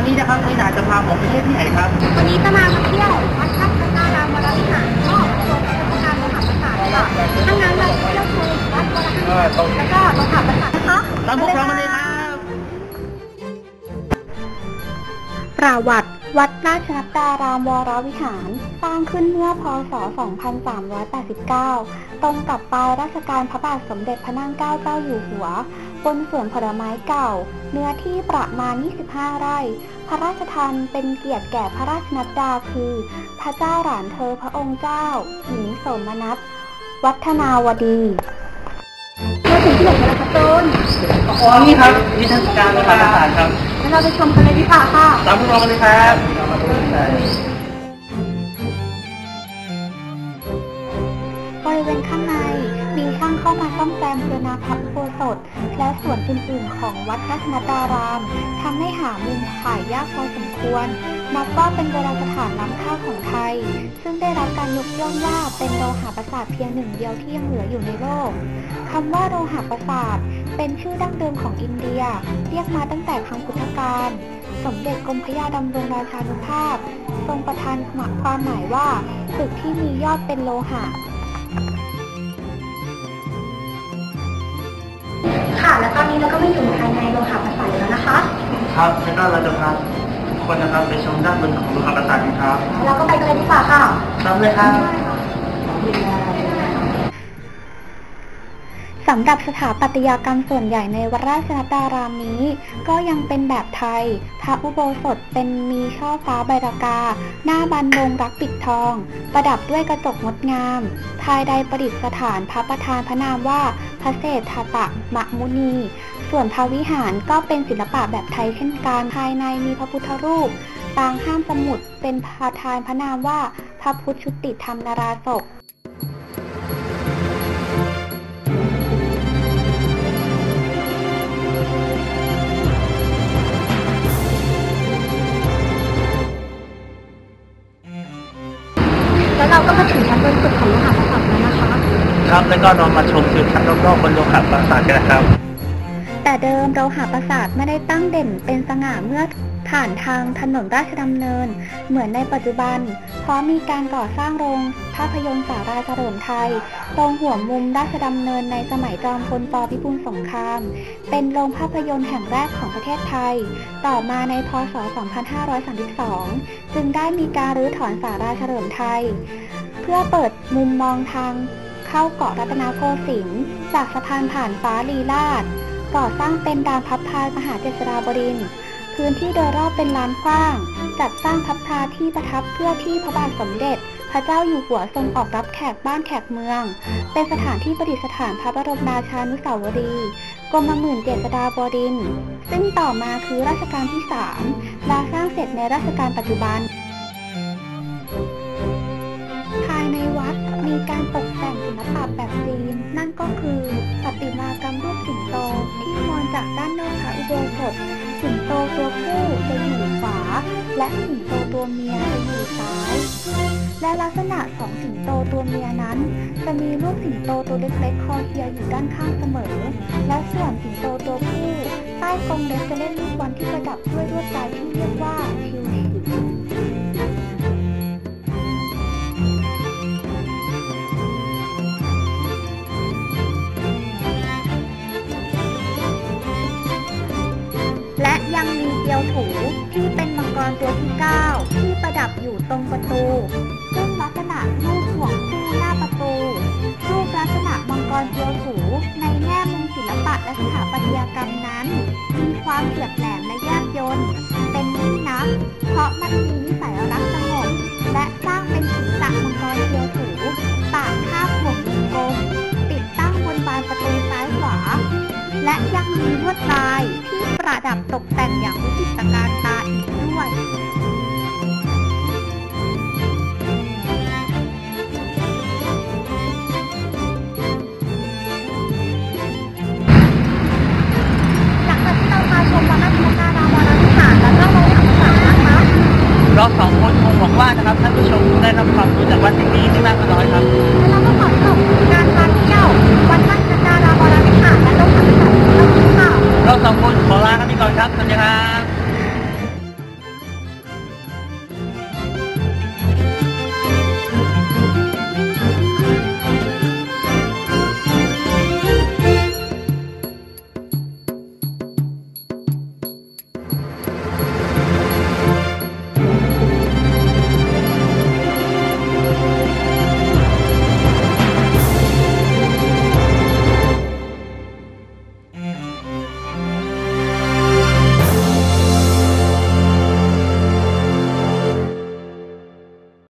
วันนี้นะครับนินาจะพาผมไปเที่ยวที่ไหนครับ วันนี้จะมาเที่ยววัดพระพนารามวรวิหารก็โซนพระนามมหาปราสาทค่ะทั้งนั้นเราเที่ยวชมวัดวรวิหารแล้วก็มหาปราสาทนะคะตามพวกเรามาเลยครับ ประวัติวัดราชนัดดารามวรวิหาร สร้างขึ้นเมื่อพศ 2389 ตรงกับปลายรัชกาลพระบาทสมเด็จพระนั่งเกล้าเจ้าอยู่หัว บนสวนผลไม้เก่า เนื้อที่ประมาณ 25 ไร่ พระราชทานเป็นเกียรติแก่พระราชนัดดาคือ พระเจ้าหลานเธอพระองค์เจ้าหญิงโสมนัสวัฒนาวดีมาถึงที่ไหนกันแล้วคะตูนอ๋อนี่ครับนิทรรศการมหาปราสาทครับงั้นเราไปชมกันเลยดีกว่าค่ะตามพวกเรามาเลยครับบริเวณข้างในมีช่างเข้ามาซ่อมแซมบูรณาพระอุโบ สถและส่วนอื่นๆ ของวัดราชนดารามทำให้หามุมถ่ายยากพอสมควร นับว่าเป็นโบราณสถานล้ำค่าของไทย ซึ่งได้รับการยกย่องว่าเป็นโลหะประสาทเพียงหนึ่งเดียวที่ยังเหลืออยู่ในโลกคำว่าโลหะประสาทเป็นชื่อดั้งเดิมของอินเดีย เรียกมาตั้งแต่ครั้งพุทธกาลสมเด็จกรมพระยาดำรงราชานุภาพ ทรงประทานความหมายว่าตึกที่มียอดเป็นโลหะ ค่ะ แล้วตอนนี้เราก็มาอยู่ภายในโลหะประสาทแล้วนะคะ ครับแล้วก็เราจะพาทุกคนนะครับไปชมด้านบนของโลหะประสาทกันครับ เราก็ไปกันเลยดีกว่าค่ะตามเลยครับ สำหรับสถาปัตยกรรมส่วนใหญ่ในวัดราชนัดดารามนี้ ก็ยังเป็นแบบไทย พระอุโบสถเป็นมีช่อฟ้าใบรากา หน้าบันดงรักปิดทอง ประดับด้วยกระจกงดงาม ภายใดประดิษฐานพระประธานพระนามว่าพระเศษฐตะมะมุนี ส่วนพระวิหารก็เป็นศิลปะแบบไทยเช่นกัน ภายในมีพระพุทธรูปปางห้ามสมุดเป็นประธานพระนามว่าพระพุทธชุติธรรมนาราศพ เราก็มาถึงชั้นบนสุดของโลหะประสาทแล้วนะคะ ครับแล้วก็เรามาชมทิวทัศน์รอบๆบนโลหะประสาทกันนะครับ แต่เดิมโลหะประสาทไม่ได้ตั้งเด่นเป็นสง่าเมื่อ ผ่านทางถนนราชดำเนิน เหมือนในปัจจุบัน เพราะมีการก่อสร้างโรงภาพยนตร์สาราเฉลิมไทย ตรงหัวมุมราชดำเนินในสมัยจอมพลปพิบูลสงคราม เป็นโรงภาพยนตร์แห่งแรกของประเทศไทย ต่อมาในพศ 2532 จึงได้มีการรื้อถอนสาราเฉลิมไทย เพื่อเปิดมุมมองทางเข้าเกาะรัตนโกสินทร์จากสะพานผ่านฟ้าลีลาดก่อสร้างเป็นดานพับพลามหาเจษฎาบดินทร์ พื้นที่โดยรอบเป็นลานกว้าง จัดสร้างพับพาที่ประทับเพื่อที่พระบาทสมเด็จ พระเจ้าอยู่หัวทรงออกรับแขกบ้านแขกเมือง เป็นสถานที่ประดิษฐานพระบรมราชานุสาวรีย์กรมหมื่นเจษฎาบดิน ซึ่งต่อมาคือรัชกาลที่สามและสร้างเสร็จในรัชกาลปัจจุบัน มีการตกแต่งศิลปะแบบจีน นั่นก็คือประติมากรรมรูปสิงโตที่มองจากด้านนอกพระอุโบสถสิงโตตัวผู้จะอยู่ขวา และสิงโตตัวเมียจะอยู่ซ้าย และลักษณะของสิงโตตัวเมียนั้น จะมีรูปสิงโตตัวเล็กๆคอเฮียอยู่ด้านข้างเสมอ และส่วนสิงโตตัวผู้ใต้กรงเล็บจะเล่นลูกบอลที่ประดับด้วยลวดลายที่เรียกว่าทิ ถูที่เป็นมังกรตัวที่9ที่ประดับอยู่ตรงประตู ซึ่งลักษณะรูปห่วงคู่หน้าประตู รูปลักษณะมังกรเกียวถูในแง่มุมศิลปะและสถาปัตยกรรมนั้น มีความเฉียบแหลมและแยบยลเป็นที่นัก เพราะมันมีนิสัยรักสงบ มีลวดลายที่ประดับตกแต่งอย่างวิจิตรการตาอีกด้วยหลังจากที่เรามาชมวัดราชนัดดารามวรวิหารแล้วก็โรงหนังสามนะคะเราสองคนคงหวังว่านะครับท่านผู้ชมได้รับความรู้จากวัดแห่งนี้ไม่มากก็น้อยครับ ครับสวัสดีครับ